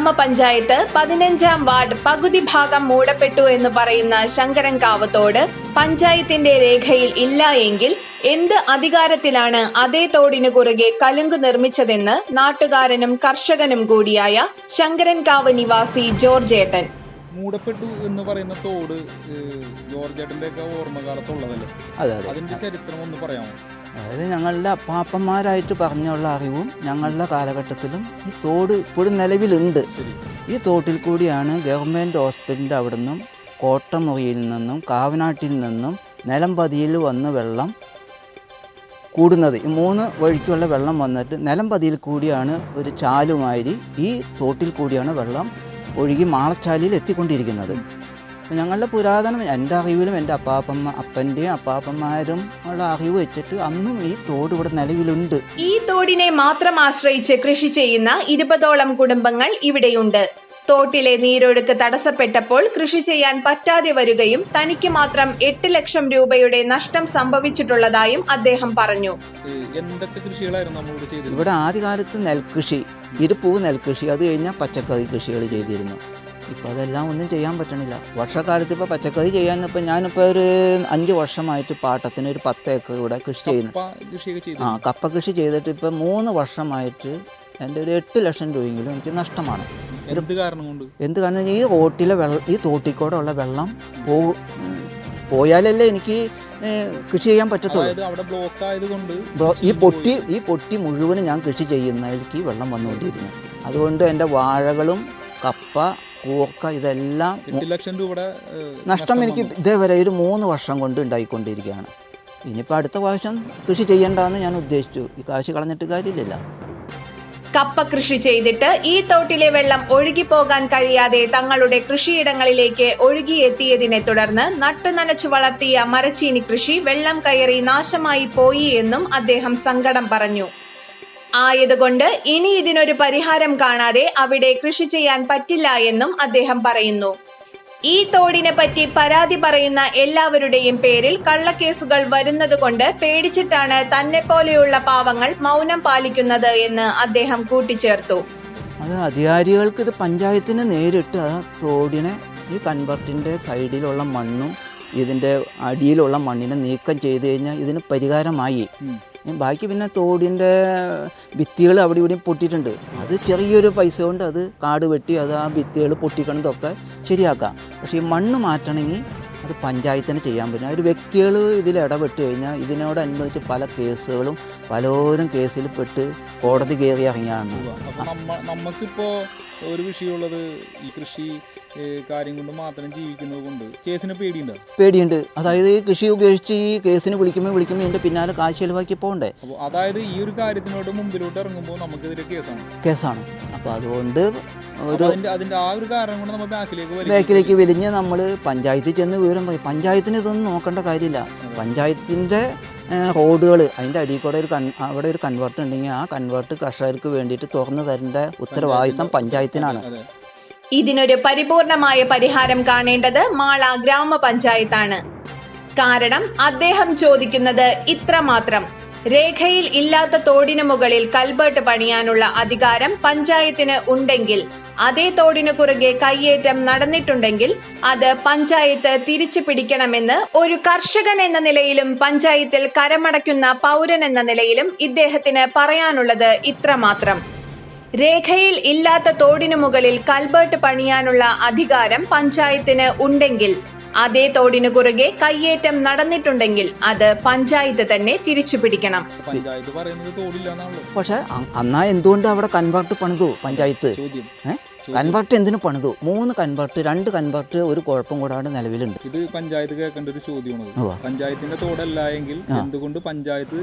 ഗ്രാമപഞ്ചായത്ത് പതിനഞ്ചാം വാർഡ് പകുതി ഭാഗം മൂടപ്പെട്ടു എന്ന് പറയുന്ന ശങ്കരൻകാവത്തോട് പഞ്ചായത്തിന്റെ രേഖയിൽ ഇല്ല എങ്കിൽ എന്ത് അധികാരത്തിലാണ് അതേ തോടിനു കുറുകെ കലുങ്ക് നിർമ്മിച്ചതെന്ന് നാട്ടുകാരനും കർഷകനും കൂടിയായ ശങ്കരൻകാവ് നിവാസി ജോർജേട്ടൻ. മൂടപ്പെട്ടു എന്ന് പറയുന്ന തോട് ഏഹ്, ജോർജേട്ടന്റെ ഒക്കെ ഓർമ്മകാലത്തുള്ളതല്ലേ? അതെ അതെ. അതിന്റെ ചരിത്രം ഒന്ന് പറയാമോ? അതായത് ഞങ്ങളുടെ അപ്പാപ്പന്മാരായിട്ട് പറഞ്ഞുള്ള അറിവും ഞങ്ങളുടെ കാലഘട്ടത്തിലും ഈ തോട് ഇപ്പോഴും നിലവിലുണ്ട്. ഈ തോട്ടിൽ കൂടിയാണ് ഗവൺമെന്റ് ഹോസ്പിറ്റലിന്റെ അവിടെ നിന്നും കോട്ടമുറിയിൽ നിന്നും കാവനാട്ടിൽ നിന്നും നിലംപതിയിൽ വന്ന് വെള്ളം കൂടുന്നത്. ഈ മൂന്ന് വഴിക്കുള്ള വെള്ളം വന്നിട്ട് നിലംപതിയിൽ കൂടിയാണ് ഒരു ചാലുമാതിരി ഈ തോട്ടിൽ കൂടിയാണ് വെള്ളം ഒഴുകി മാളച്ചാലിയിൽ എത്തിക്കൊണ്ടിരിക്കുന്നത്. ഞങ്ങളുടെ പുരാതന എന്റെ അറിവിലും എന്റെ അപ്പാപ്പമ്മ അപ്പന്റെയും അപ്പാപ്പന്മാരും ഉള്ള അറിവ് വെച്ചിട്ട് അന്നും ഈ തോട് ഇവിടെ നിലവിലുണ്ട്. ഈ തോടിനെ മാത്രം ആശ്രയിച്ച് കൃഷി ചെയ്യുന്ന ഇരുപതോളം കുടുംബങ്ങൾ ഇവിടെയുണ്ട്. തോട്ടിലെ നീരൊഴുക്ക് തടസ്സപ്പെട്ടപ്പോൾ കൃഷി ചെയ്യാൻ പറ്റാതെ വരികയും തനിക്ക് മാത്രം എട്ട് ലക്ഷം രൂപയുടെ നഷ്ടം സംഭവിച്ചിട്ടുള്ളതായും അദ്ദേഹം പറഞ്ഞു. എന്തൊക്കെ കൃഷികളായിരുന്നു ഇവിടെ ആദ്യകാലത്ത് നെൽകൃഷി ഇരുപ്പൂ നെൽകൃഷി അത് കഴിഞ്ഞാൽ പച്ചക്കറി കൃഷികൾ ചെയ്തിരുന്നു. ഇപ്പോൾ അതെല്ലാം ഒന്നും ചെയ്യാൻ പറ്റണില്ല. വർഷക്കാലത്ത് ഇപ്പോൾ പച്ചക്കറി ചെയ്യാൻ ഇപ്പോൾ ഞാനിപ്പോൾ ഒരു അഞ്ച് വർഷമായിട്ട് പാട്ടത്തിന് ഒരു പത്ത് ഏക്കർ ഇവിടെ കൃഷി ചെയ്യുന്നു. ആ കപ്പ കൃഷി ചെയ്തിട്ട് ഇപ്പോൾ മൂന്ന് വർഷമായിട്ട് എന്റെ ഒരു എട്ട് ലക്ഷം രൂപയെങ്കിലും എനിക്ക് നഷ്ടമാണ്. എന്ത് കാരണം കൊണ്ട്? എന്ത് കാരണം ഈ റോട്ടിലെ വെള്ളം ഈ തോട്ടിക്കൂടെ ഉള്ള വെള്ളം പോ ഉം, പോയാലല്ലേ എനിക്ക് കൃഷി ചെയ്യാൻ പറ്റത്തുള്ളൂ. ഈ പൊട്ടി ഈ പൊട്ടി മുഴുവനും ഞാൻ കൃഷി ചെയ്യുന്നതിലേക്ക് ഈ വെള്ളം വന്നുകൊണ്ടിരുന്നു. അതുകൊണ്ട് എന്റെ വാഴകളും കപ്പ കൂർക്ക ഇതെല്ലാം ലക്ഷം രൂപയുടെ നഷ്ടം എനിക്ക്. ഇതേവരെ ഒരു മൂന്ന് വർഷം കൊണ്ട് ഉണ്ടായിക്കൊണ്ടിരിക്കുകയാണ്. ഇനിയിപ്പോൾ അടുത്ത പ്രാവശ്യം കൃഷി ചെയ്യേണ്ടതെന്ന് ഞാൻ ഉദ്ദേശിച്ചു. ഈ കാശ് കളഞ്ഞിട്ട് കാര്യമില്ലല്ലോ. കപ്പ കൃഷി ചെയ്തിട്ട് ഈ തോട്ടിലെ വെള്ളം ഒഴുകിപ്പോകാൻ കഴിയാതെ തങ്ങളുടെ കൃഷിയിടങ്ങളിലേക്ക് ഒഴുകിയെത്തിയതിനെ തുടർന്ന് നട്ടുനനച്ചു വളർത്തിയ മരച്ചീനി കൃഷി വെള്ളം കയറി നാശമായി പോയി എന്നും അദ്ദേഹം സങ്കടം പറഞ്ഞു. ആയതുകൊണ്ട് ഇനി ഇതിനൊരു പരിഹാരം കാണാതെ അവിടെ കൃഷി ചെയ്യാൻ പറ്റില്ല എന്നും അദ്ദേഹം പറയുന്നു. ഈ തോടിനെ പറ്റി പരാതി പറയുന്ന എല്ലാവരുടെയും പേരിൽ കള്ളക്കേസുകൾ വരുന്നതുകൊണ്ട് പേടിച്ചിട്ടാണ് തന്നെ പോലെയുള്ള പാവങ്ങൾ മൗനം പാലിക്കുന്നത് എന്ന് അദ്ദേഹം കൂട്ടിച്ചേർത്തു. അത് അധികാരികൾക്ക് ഇത് പഞ്ചായത്തിന് നേരിട്ട് ആ തോടിനെ ഈ കൺവെർട്ടിന്റെ സൈഡിലുള്ള മണ്ണും ഇതിന്റെ അടിയിലുള്ള മണ്ണിനെ നീക്കം ചെയ്ത് കഴിഞ്ഞാൽ ഇതിന് പരിഹാരമായി. ബാക്കി പിന്നെ തോടിന്റെ ഭിത്തികൾ അവിടെ ഇവിടെയും പൊട്ടിയിട്ടുണ്ട്. അത് ചെറിയൊരു പൈസ കൊണ്ട് അത് കാട് വെട്ടി അത് ആ ഭിത്തികൾ പൊട്ടിക്കണതൊക്കെ ശരിയാക്കാം. പക്ഷേ ഈ മണ്ണ് മാറ്റണമെങ്കിൽ അത് പഞ്ചായത്തിന് ചെയ്യാൻ പറ്റും. ഒരു വ്യക്തികൾ ഇതിൽ ഇടപെട്ട് കഴിഞ്ഞാൽ ഇതിനോടനുബന്ധിച്ച് പല കേസുകളും പലരും കേസിൽ പെട്ട് കോടതി കയറി ഇറങ്ങിയാണ് നമുക്കിപ്പോൾ ഒരു വിഷയമുള്ളത് ഈ കൃഷി കാര്യം കൊണ്ട് മാത്രം ജീവിക്കുന്നത് കൊണ്ട് കേസിന് പേടിയുണ്ട്. പേടിയുണ്ട്. അതായത് ഈ കൃഷി ഉപേക്ഷിച്ച് ഈ കേസിന് വിളിക്കുമ്പോൾ വിളിക്കുമ്പോൾ ഇതിന്റെ പിന്നാലെ കാശ് ചെലവാക്കി പോകണ്ടേ? അപ്പോൾ അതായത് ഈ ഒരു കാര്യത്തിനോട് മുമ്പിലോട്ട് ഇറങ്ങുമ്പോൾ നമുക്കെതിരെ കേസാണ്. കേസാണ്. അപ്പോൾ അതുകൊണ്ട് ഒരു അതിന്റെ ആ ഒരു കാരണം കൊണ്ട് നമ്മൾ ബാക്കിലേക്ക്. ബാക്കിലേക്ക് വലിഞ്ഞ് നമ്മൾ പഞ്ചായത്തിൽ ചെന്ന് വിവരം പറയും. പഞ്ചായത്തിന് ഇതൊന്നും നോക്കേണ്ട കാര്യമില്ല. പഞ്ചായത്തിന്റെ റോഡുകൾ അതിന്റെ അടിയിൽ കൂടെ ഒരു കൺ അവിടെ ഒരു കൺവേർട്ട് ഉണ്ടെങ്കിൽ ആ കൺവേർട്ട് കർഷകർക്ക് വേണ്ടിയിട്ട് തുറന്നു തരേണ്ട ഉത്തരവാദിത്തം പഞ്ചായത്തിനാണ്. ഇതിനൊരു പരിപൂർണമായ പരിഹാരം കാണേണ്ടത് മാള ഗ്രാമപഞ്ചായത്താണ്. കാരണം അദ്ദേഹം ചോദിക്കുന്നത് ഇത്രമാത്രം. രേഖയിൽ ഇല്ലാത്ത തോടിനു മുകളിൽ കൽബേർട്ട് പണിയാനുള്ള അധികാരം പഞ്ചായത്തിന് ഉണ്ടെങ്കിൽ അതേ തോടിനു കുറുകെ കയ്യേറ്റം നടന്നിട്ടുണ്ടെങ്കിൽ അത് പഞ്ചായത്ത് തിരിച്ചു പിടിക്കണമെന്ന് ഒരു കർഷകൻ എന്ന നിലയിലും പഞ്ചായത്തിൽ കരമടയ്ക്കുന്ന പൗരൻ എന്ന നിലയിലും ഇദ്ദേഹത്തിന് പറയാനുള്ളത് ഇത്രമാത്രം. രേഖയിൽ ഇല്ലാത്ത തോടിനു മുകളിൽ കൽബേർട്ട് പണിയാനുള്ള അധികാരം പഞ്ചായത്തിന് ഉണ്ടെങ്കിൽ അതേ തോടിനു കുറുകെ കയ്യേറ്റം നടന്നിട്ടുണ്ടെങ്കിൽ അത് പഞ്ചായത്ത് തന്നെ തിരിച്ചു പിടിക്കണം പക്ഷെ പറയുന്നത് തോടില്ല പക്ഷേ അന്നാ എന്തുകൊണ്ട് അവിടെ കൺവേർട്ട് പണിതു പഞ്ചായത്ത്. കൺവെർട്ട് എന്തിനു പണിതു? മൂന്ന് കൺവെർട്ട് രണ്ട് കൺവെർട്ട് ഒരു കുഴപ്പം കൂടാണ്ട് നിലവിലുണ്ട്. ഇത് പഞ്ചായത്ത് കേൾക്കേണ്ട ഒരു ചോദ്യമാണ് പഞ്ചായത്തിന്റെ തോടല്ല എങ്കിൽ. എന്തുകൊണ്ട് പഞ്ചായത്ത്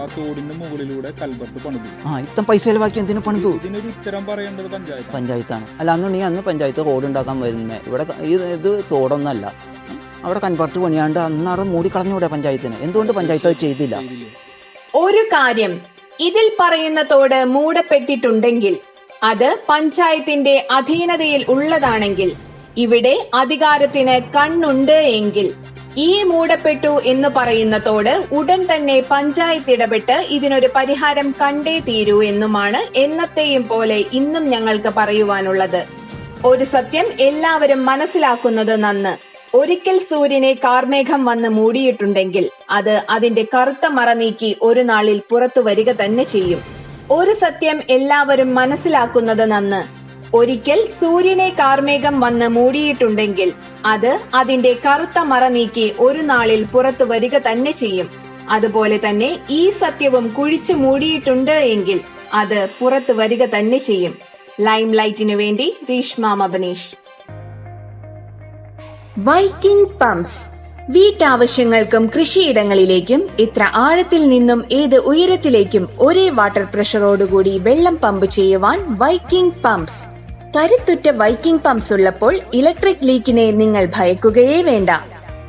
ആ തോടിന്റെ മുകളിലൂടെ കൽബർട്ട് പണിതു? ആ ഇത്തം പൈസ ചെലവാക്കി എന്തിനു പണിതു? ഇതിനൊരു ഉത്തരം പറയേണ്ടത് പഞ്ചായത്ത് പഞ്ചായത്താണ്. അല്ല അന്നുണ്ടെങ്കിൽ അന്ന് പഞ്ചായത്ത് റോഡ് ഉണ്ടാക്കാൻ വരുന്നേ. ഇവിടെ ഇത് ഇത് തോടൊന്നല്ല. അവിടെ കൺവെർട്ട് പണിയാണ്ട് അന്നേരം മൂടിക്കളഞ്ഞൂടെ പഞ്ചായത്തിന്. എന്തുകൊണ്ട് പഞ്ചായത്ത് അത് ചെയ്തില്ല. ഒരു കാര്യം ഇതിൽ പറയുന്ന തോട് മൂടപ്പെട്ടിട്ടുണ്ടെങ്കിൽ അത് പഞ്ചായത്തിന്റെ അധീനതയിൽ ഉള്ളതാണെങ്കിൽ ഇവിടെ അധികാരത്തിന് കണ്ണുണ്ട് എങ്കിൽ ഈ മൂടപ്പെട്ടു എന്ന് പറയുന്നതോട് ഉടൻ തന്നെ പഞ്ചായത്ത് ഇടപെട്ട് ഇതിനൊരു പരിഹാരം കണ്ടേ തീരൂ എന്നുമാണ് എന്നത്തെയും പോലെ ഇന്നും ഞങ്ങൾക്ക് പറയുവാനുള്ളത്. ഒരു സത്യം എല്ലാവരും മനസ്സിലാക്കുന്നത് നന്ന്. ഒരിക്കൽ സൂര്യനെ കാർമേഘം വന്ന് മൂടിയിട്ടുണ്ടെങ്കിൽ അത് അതിന്റെ കറുത്ത മറ നീക്കി ഒരു നാളിൽ പുറത്തു വരിക തന്നെ ചെയ്യും. ഒരു സത്യം എല്ലാവരും മനസ്സിലാക്കുന്നത് നന്ന്. ഒരിക്കൽ സൂര്യനെ കാർമേഘം വന്ന് മൂടിയിട്ടുണ്ടെങ്കിൽ അത് അതിന്റെ കറുത്ത മറ നീക്കി ഒരു നാളിൽ പുറത്തു വരിക തന്നെ ചെയ്യും. അതുപോലെ തന്നെ ഈ സത്യവും കുഴിച്ചു മൂടിയിട്ടുണ്ട് എങ്കിൽ അത് പുറത്തു വരിക തന്നെ ചെയ്യും. ലൈം ലൈറ്റിനു വേണ്ടി രീഷ്മ മബനീഷ്. വൈക്കിംഗ് പമ്പ്സ് വീട്ടാവശ്യങ്ങൾക്കും കൃഷിയിടങ്ങളിലേക്കും ഇത്ര ആഴത്തിൽ നിന്നും ഏത് ഉയരത്തിലേക്കും ഒരേ വാട്ടർ പ്രഷറോടുകൂടി വെള്ളം പമ്പ് ചെയ്യുവാൻ വൈക്കിംഗ് പമ്പ്സ്. കരുത്തുറ്റ വൈക്കിംഗ് പമ്പ്സ് ഉള്ളപ്പോൾ ഇലക്ട്രിക് ലീക്കിനെ നിങ്ങൾ ഭയക്കുകയേ വേണ്ട.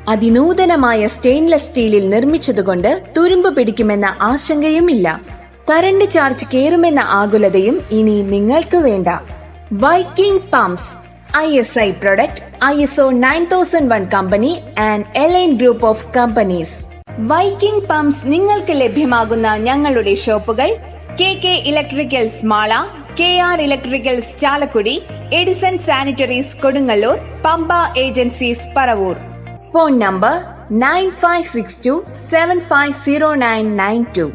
അതിനൂതനമായ സ്റ്റെയിൻലെസ് സ്റ്റീലിൽ നിർമ്മിച്ചതുകൊണ്ട് തുരുമ്പ് പിടിക്കുമെന്ന ആശങ്കയുമില്ല. കറണ്ട് ചാർജ് കേറുമെന്ന ആകുലതയും ഇനി നിങ്ങൾക്ക് വേണ്ട. Viking pumps. I S I product thousand one company and Elaine group of companies Viking pumps നിങ്ങൾക്ക് ലഭ്യമാകുന്ന ഞങ്ങളുടെ ഷോപ്പുകൾ K K electricals Mala K R electricals Chalakudy Edison sanitaries Kodungallur Pampa agencies Paravur. Phone number nine five six two seven five zero nine nine two